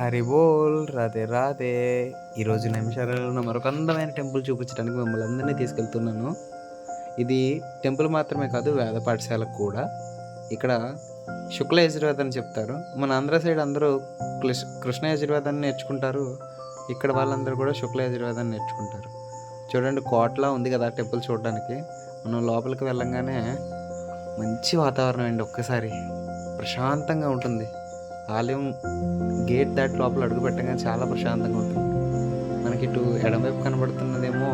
హరి బోల్ రాధే రాధే. ఈరోజు నిమిషాలలో మరొక అందమైన టెంపుల్ చూపించడానికి మిమ్మల్ని అందరినీ తీసుకెళ్తున్నాను. ఇది టెంపుల్ మాత్రమే కాదు వేద పాఠశాలకు కూడా. ఇక్కడ శుక్ల యజుర్వేదాన్ని అని చెప్తారు. మన ఆంధ్ర సైడ్ అందరూ కృష్ కృష్ణ యజుర్వేదాన్ని నేర్చుకుంటారు. ఇక్కడ వాళ్ళందరూ కూడా శుక్ల యజుర్వేదాన్ని నేర్చుకుంటారు. చూడండి కోటలా ఉంది కదా టెంపుల్ చూడడానికి. మనం లోపలికి వెళ్ళంగానే మంచి వాతావరణం అండి ఒక్కసారి. ప్రశాంతంగా ఉంటుంది. ఆలయం గేట్ దాటి లోపల అడుగు పెట్టగానే చాలా ప్రశాంతంగా ఉంటుంది. మనకి ఇటు ఎడమవైపు కనబడుతున్నదేమో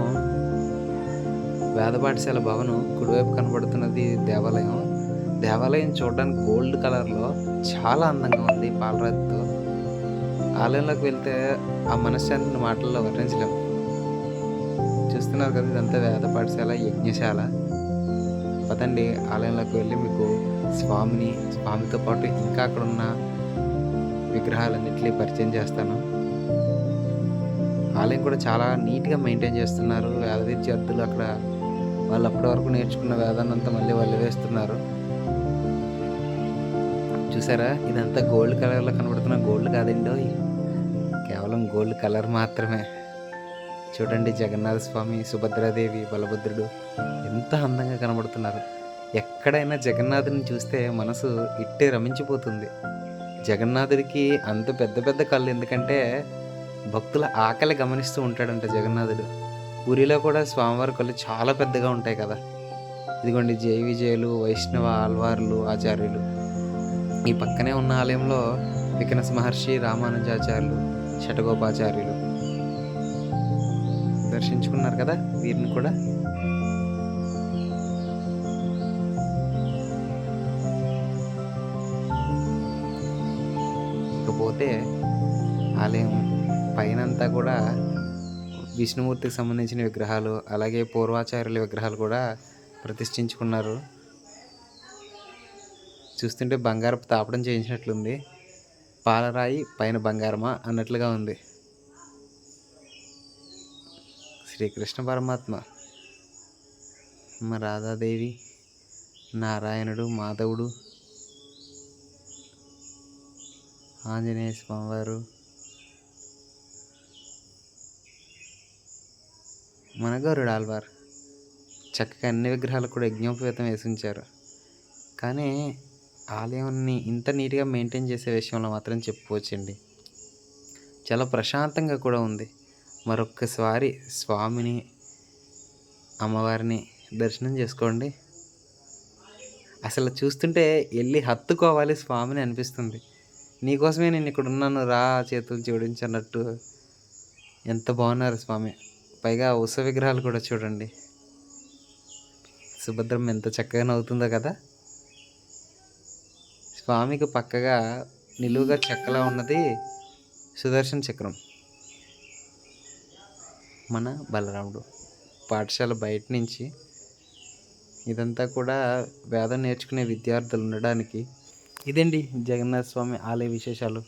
వేద పాఠశాల భవనం కుడివైపు కనబడుతున్నది దేవాలయం. దేవాలయం చూడడానికి గోల్డ్ కలర్లో చాలా అందంగా ఉంది పాలరాతితో. ఆలయంలోకి వెళ్తే ఆ మనశ్శాంతిని మాటల్లో వర్ణించలేం. చూస్తున్నారు కదా ఇదంతా వేద పాఠశాల యజ్ఞశాల. పదండి ఆలయంలోకి వెళ్ళి మీకు స్వామిని స్వామితో పాటు ఇంకా అక్కడ ఉన్న విగ్రహాలన్నింటినీ పరిచయం చేస్తాను. ఆలయం కూడా చాలా నీట్గా మెయింటైన్ చేస్తున్నారు. వేద విద్యార్థులు అక్కడ వాళ్ళు అప్పటి వరకు నేర్చుకున్న వేదాన్నంతా మళ్ళీ వాళ్ళు వేస్తున్నారు చూసారా? ఇదంతా గోల్డ్ కలర్లో కనబడుతున్న గోల్డ్ కాదండి? కేవలం గోల్డ్ కలర్ మాత్రమే. చూడండి జగన్నాథ స్వామి సుభద్రాదేవి బలభద్రుడు ఎంత అందంగా కనబడుతున్నారు. ఎక్కడైనా జగన్నాథుని చూస్తే మనసు ఇట్టే రమించిపోతుంది. జగన్నాథుడికి అంత పెద్ద పెద్ద కళ్ళు. ఎందుకంటే భక్తుల ఆకలి గమనిస్తూ ఉంటాడంట జగన్నాథుడు. పూరిలో కూడా స్వామివారి కళ్ళు చాలా పెద్దగా ఉంటాయి కదా. ఇదిగోండి జై విజయులు వైష్ణవ ఆల్వార్లు ఆచార్యులు. ఈ పక్కనే ఉన్న ఆలయంలో వికనస మహర్షి రామానుజాచార్యులు షటగోపాచార్యులు దర్శించుకున్నారు కదా వీరిని కూడా? పోతే ఆలయం పైనంతా కూడా విష్ణుమూర్తికి సంబంధించిన విగ్రహాలు అలాగే పూర్వాచార్యుల విగ్రహాలు కూడా ప్రతిష్ఠించుకున్నారు. చూస్తుంటే బంగారపు తాపడం చేయించినట్లుంది. పాలరాయి పైన బంగారమా అన్నట్లుగా ఉంది. శ్రీకృష్ణ పరమాత్మ మా రాధాదేవి నారాయణుడు మాధవుడు ఆంజనేయ స్వామివారు మనగౌరుడు ఆల్వార్ చక్కగా అన్ని విగ్రహాలు కూడా యజ్ఞోపేతం వేసి ఉంచారు కానీ ఆలయాన్ని ఇంత నీట్గా మెయింటైన్ చేసే విషయంలో మాత్రం చెప్పుకోవచ్చండి. చాలా ప్రశాంతంగా కూడా ఉంది. మరొక్కసారి స్వామిని అమ్మవారిని దర్శనం చేసుకోండి. అసలు చూస్తుంటే వెళ్ళి హత్తుకోవాలి స్వామిని అనిపిస్తుంది. నీకోసమే నేను ఇక్కడ ఉన్నాను రా చేతులు జోడించి అన్నట్టు. ఎంత బాగున్నారు స్వామి. పైగా ఉత్సవ విగ్రహాలు కూడా చూడండి. సుభద్రం ఎంత చక్కగా నవ్వుతుందో కదా. స్వామికి పక్కగా నిలువుగా చెక్కలా ఉన్నది సుదర్శన చక్రం. మన బలరాముడు. పాఠశాల బయట నుంచి ఇదంతా కూడా వేదం నేర్చుకునే విద్యార్థులు ఉండడానికి ఇదండి జగన్నాథ స్వామి ఆలయ విశేషాలు?